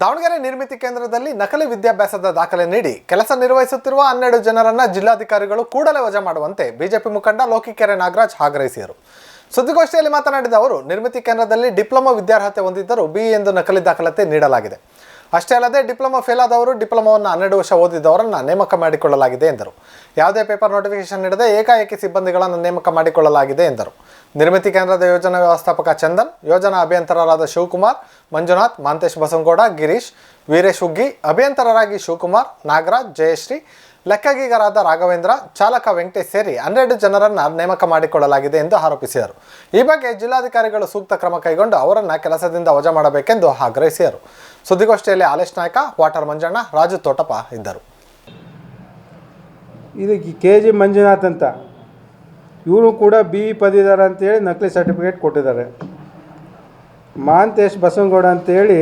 ದಾವಣಗೆರೆ ನಿರ್ಮಿತಿ ಕೇಂದ್ರದಲ್ಲಿ ನಕಲಿ ವಿದ್ಯಾಭ್ಯಾಸದ ದಾಖಲೆ ನೀಡಿ ಕೆಲಸ ನಿರ್ವಹಿಸುತ್ತಿರುವ ಹನ್ನೆರಡು ಜನರನ್ನ ಜಿಲ್ಲಾಧಿಕಾರಿಗಳು ಕೂಡಲೇ ವಜಾ ಮಾಡುವಂತೆ ಬಿಜೆಪಿ ಮುಖಂಡ ಲೋಕಿಕೆರೆ ನಾಗರಾಜ್ ಆಗ್ರಹಿಸಿದರು. ಸುದ್ದಿಗೋಷ್ಠಿಯಲ್ಲಿ ಮಾತನಾಡಿದ ಅವರು, ನಿರ್ಮಿತಿ ಕೇಂದ್ರದಲ್ಲಿ ಡಿಪ್ಲೊಮಾ ವಿದ್ಯಾರ್ಹತೆ ಹೊಂದಿದ್ದರೂ ಬಿ ಎಂದು ನಕಲಿ ದಾಖಲಾತಿ ನೀಡಲಾಗಿದೆ. ಅಷ್ಟೇ ಅಲ್ಲದೆ ಡಿಪ್ಲೊಮಾ ಫೇಲ್ ಆದವರು ಡಿಪ್ಲೊಮಾವನ್ನು ಹನ್ನೆರಡು ವರ್ಷ ಓದಿದವರನ್ನು ನೇಮಕ ಮಾಡಿಕೊಳ್ಳಲಾಗಿದೆ ಎಂದರು. ಯಾವುದೇ ಪೇಪರ್ ನೋಟಿಫಿಕೇಶನ್ ನೀಡದೆ ಏಕಾಏಕಿ ಸಿಬ್ಬಂದಿಗಳನ್ನು ನೇಮಕ ಮಾಡಿಕೊಳ್ಳಲಾಗಿದೆ ಎಂದರು. ನಿರ್ಮಿತಿ ಕೇಂದ್ರದ ಯೋಜನಾ ವ್ಯವಸ್ಥಾಪಕ ಚಂದನ್, ಯೋಜನಾ ಅಭಿಯಂತರರಾದ ಶಿವಕುಮಾರ್, ಮಂಜುನಾಥ್, ಮಾಂತೇಶ್ ಬಸವಗೌಡ, ಗಿರೀಶ್ ವೀರೇಶ್ ಹುಗ್ಗಿ ಅಭಿಯಂತರರಾಗಿ ಶಿವಕುಮಾರ್, ನಾಗರಾಜ್, ಜಯಶ್ರೀ, ಲೆಕ್ಕಗಿಗರಾದ ರಾಘವೇಂದ್ರ, ಚಾಲಕ ವೆಂಕಟೇಶ್ ಸೇರಿ ಹನ್ನೆರಡು ಜನರನ್ನು ನೇಮಕ ಮಾಡಿಕೊಳ್ಳಲಾಗಿದೆ ಎಂದು ಆರೋಪಿಸಿದರು. ಈ ಬಗ್ಗೆ ಜಿಲ್ಲಾಧಿಕಾರಿಗಳು ಸೂಕ್ತ ಕ್ರಮ ಕೈಗೊಂಡು ಅವರನ್ನು ಕೆಲಸದಿಂದ ವಜಾ ಮಾಡಬೇಕೆಂದು ಆಗ್ರಹಿಸಿದರು. ಸುದ್ದಿಗೋಷ್ಠಿಯಲ್ಲಿ ಆಲೇಶ್ ನಾಯಕ, ವಾಟರ್ ಮಂಜಣ್ಣ, ರಾಜು ತೋಟಪ್ಪ ಇದ್ದರು. ಇದಕ್ಕೆ ಕೆ ಜಿ ಮಂಜುನಾಥ್ ಅಂತ. ಇವರು ಕೂಡ ಬಿ ಇ ಪದವೀಧರ ಅಂತೇಳಿ ನಕಲಿ ಸರ್ಟಿಫಿಕೇಟ್ ಕೊಟ್ಟಿದ್ದಾರೆ. ಮಾಂತೇಶ್ ಬಸವನಗೌಡ ಅಂತೇಳಿ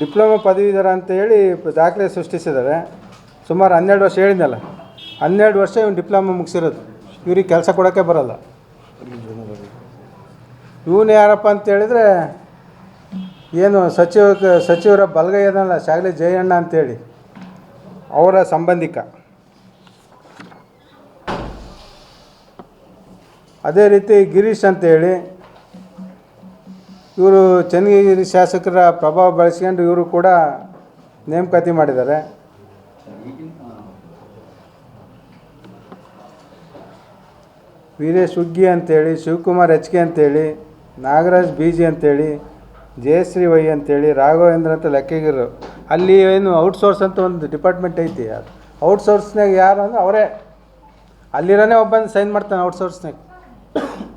ಡಿಪ್ಲೊಮಾ ಪದವೀಧರ ಅಂತೇಳಿ ದಾಖಲೆ ಸೃಷ್ಟಿಸಿದ್ದಾರೆ. ಸುಮಾರು ಹನ್ನೆರಡು ವರ್ಷ ಹೇಳಿದ್ನಲ್ಲ. ಹನ್ನೆರಡು ವರ್ಷ ಇವ್ನು ಡಿಪ್ಲೊಮಾ ಮುಗಿಸಿರೋದು. ಇವ್ರಿಗೆ ಕೆಲಸ ಕೊಡೋಕ್ಕೆ ಬರೋಲ್ಲ. ಇವನು ಯಾರಪ್ಪ ಅಂತೇಳಿದರೆ ಏನು ಸಚಿವ, ಸಚಿವರ ಬಲಗೈ ಅದಲ್ಲ ಶಾಗಲಿ ಜಯಣ್ಣ ಅಂತೇಳಿ ಅವರ ಸಂಬಂಧಿಕ. ಅದೇ ರೀತಿ ಗಿರೀಶ್ ಅಂತೇಳಿ ಇವರು ಚನ್ನಗಿರಿ ಶಾಸಕರ ಪ್ರಭಾವ ಬಳಸ್ಕೊಂಡು ಇವರು ಕೂಡ ನೇಮಕಾತಿ ಮಾಡಿದ್ದಾರೆ. ವೀರೇಶ್ ಹುಗ್ಗಿ ಅಂತೇಳಿ, ಶಿವಕುಮಾರ್ ಎಚ್ ಕೆ ಅಂತೇಳಿ, ನಾಗರಾಜ್ ಬಿ ಜಿ ಅಂತೇಳಿ ಜಯಶ್ರೀ ವೈ ಅಂತೇಳಿ, ರಾಘವೇಂದ್ರ ಅಂತ ಲೆಕ್ಕಗಿರು. ಅಲ್ಲಿ ಏನು ಔಟ್ಸೋರ್ಸ್ ಅಂತ ಒಂದು ಡಿಪಾರ್ಟ್ಮೆಂಟ್ ಐತಿ. ಔಟ್ಸೋರ್ಸ್ನಾಗ ಯಾರು ಅಂದ್ರೆ ಅವರೇ. ಅಲ್ಲಿರೋನೇ ಒಬ್ಬಂದು ಸೈನ್ ಮಾಡ್ತಾನೆ ಔಟ್ಸೋರ್ಸ್ನಾಗ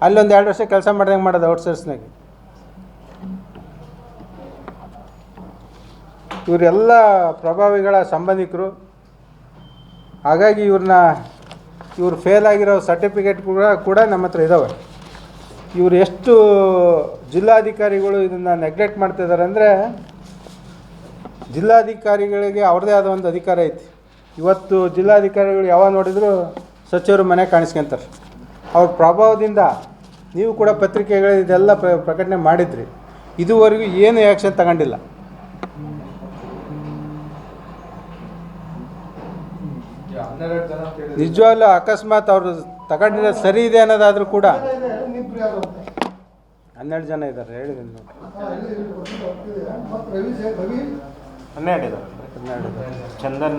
ಅಲ್ಲೊಂದು ಎರಡು ವರ್ಷ ಕೆಲಸ ಮಾಡ್ದಂಗೆ ಮಾಡೋದು ಔಟ್ಸೋರ್ಸ್ನಾಗ ಇವರೆಲ್ಲ ಪ್ರಭಾವಿಗಳ ಸಂಬಂಧಿಕರು. ಹಾಗಾಗಿ ಇವ್ರನ್ನ ಇವ್ರು ಫೇಲ್ ಆಗಿರೋ ಸರ್ಟಿಫಿಕೇಟ್ ಕೂಡ ಕೂಡ ನಮ್ಮ ಹತ್ರ ಇದ್ದಾವೆ ಇವರು ಎಷ್ಟು ಜಿಲ್ಲಾಧಿಕಾರಿಗಳು ಇದನ್ನು ನೆಗ್ಲೆಕ್ಟ್ ಮಾಡ್ತಿದ್ದಾರೆ ಅಂದರೆ, ಜಿಲ್ಲಾಧಿಕಾರಿಗಳಿಗೆ ಅವ್ರದ್ದೇ ಆದ ಒಂದು ಅಧಿಕಾರ ಐತಿ. ಇವತ್ತು ಜಿಲ್ಲಾಧಿಕಾರಿಗಳು ಯಾವಾಗ ನೋಡಿದ್ರು ಸಚಿವರು ಮನೆ ಕಾಣಿಸ್ಕೊಂತಾರೆ. ಅವ್ರ ಪ್ರಭಾವದಿಂದ ನೀವು ಕೂಡ ಪತ್ರಿಕೆಗಳು ಇದೆಲ್ಲ ಪ್ರ, ಪ್ರಕಟಣೆ ಮಾಡಿದ್ರಿ. ಇದುವರೆಗೂ ಏನು ಆ್ಯಕ್ಷನ್ ತಗೊಂಡಿಲ್ಲ. ನಿಜವಾಗ್ಲೂ ಅಕಸ್ಮಾತ್ ಅವರು ತಗೊಂಡಿರೋದು ಸರಿ ಇದೆ ಅನ್ನೋದಾದರೂ ಕೂಡ ಹನ್ನೆರಡು ಜನ ಇದ್ದಾರೆ ಹೇಳಿದ್ದೀನಿ ನೋಡಿ. ಹನ್ನೆರಡು ಇದ್ದಾರೆ. ಚಂದನ್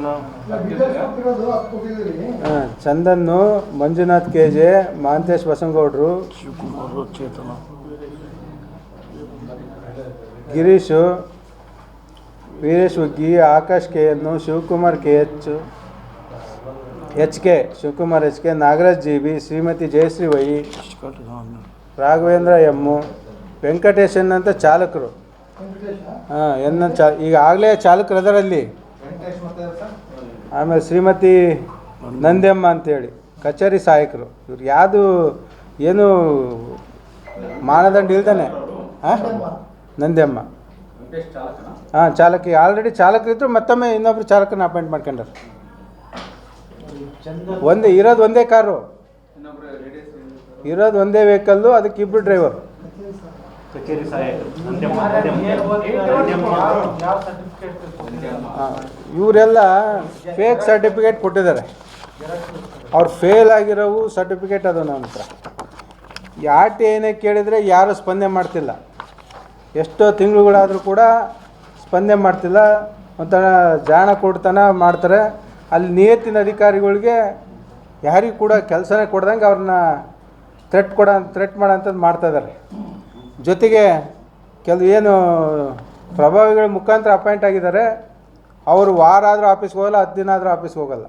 ಹಾಂ ಚಂದನ್ನು Manjunath K J Mantesh ಬಸನಗೌಡರು Shivakumar Chetana. Girish Veeresh Huggi Akash K N Shivakumar K H H K Shivakumar H K Nagaraj G B Shrimati Jayashree Y Raghavendra M Venkatesan ಅಂತ ಚಾಲಕರು. ಹಾಂ ಎನ್ನ ಚಾ ಈಗ ಆಗಲೇ ಚಾಲಕರು ಅದರಲ್ಲಿ. ಆಮೇಲೆ ಶ್ರೀಮತಿ ನಂದ್ಯಮ್ಮ ಅಂತೇಳಿ ಕಚೇರಿ ಸಹಾಯಕರು ಇವ್ರು ಯಾವುದು ಏನು ಮಾನದಂಡ ಇಲ್ದಾನೆ? ಹಾಂ? ನಂದ್ಯಮ್ಮ ಹಾಂ ಚಾಲಕಿ ಆಲ್ರೆಡಿ ಚಾಲಕರಿದ್ದರು ಮತ್ತೊಮ್ಮೆ ಇನ್ನೊಬ್ರು ಚಾಲಕನ ಅಪಾಯಿಂಟ್ ಮಾಡ್ಕೊಂಡಾರ. ಒಂದೇ ಇರೋದು ಒಂದೇ ಕಾರು. ಇರೋದು ಒಂದೇ ವೆಹಿಕಲ್ಲು ಅದಕ್ಕೆ ಇಬ್ಬರು ಡ್ರೈವರ್. ಇವರೆಲ್ಲ ಫೇಕ್ ಸರ್ಟಿಫಿಕೇಟ್ ಕೊಟ್ಟಿದ್ದಾರೆ. ಅವ್ರು ಫೇಲ್ ಆಗಿರೋವು ಸರ್ಟಿಫಿಕೇಟ್ ಅದು ನಮ್ಮ ಹತ್ರ. ಯಾಟ್ ಏನೇ ಕೇಳಿದರೆ ಯಾರು ಸ್ಪಂದನೆ ಮಾಡ್ತಿಲ್ಲ. ಎಷ್ಟೋ ತಿಂಗಳುಗಳಾದರೂ ಕೂಡ ಸ್ಪಂದನೆ ಮಾಡ್ತಿಲ್ಲ. ಒಂಥರ ಜಾಣ ಕೊಡ್ತನ ಮಾಡ್ತಾರೆ. ಅಲ್ಲಿ ನಿಯತ್ತಿನ ಅಧಿಕಾರಿಗಳಿಗೆ ಯಾರಿಗೂ ಕೂಡ ಕೆಲಸನೇ ಕೊಡ್ದಂಗೆ ಅವ್ರನ್ನ ಥ್ರೆಟ್ ಕೊಡ ಥ್ರೆಟ್ ಮಾಡೋಂಥದ್ದು ಮಾಡ್ತಾಯಿದ್ದಾರೆ ಜೊತೆಗೆ ಕೆಲವು ಏನು ಪ್ರಭಾವಿಗಳ ಮುಖಾಂತರ ಅಪಾಯಿಂಟ್ ಆಗಿದ್ದಾರೆ. ಅವರು ವಾರ ಆದರೂ ಆಫೀಸ್ಗೆ ಹೋಗಲ್ಲ, ಹತ್ತು ದಿನ ಆದರೂ ಆಫೀಸ್ಗೆ ಹೋಗಲ್ಲ.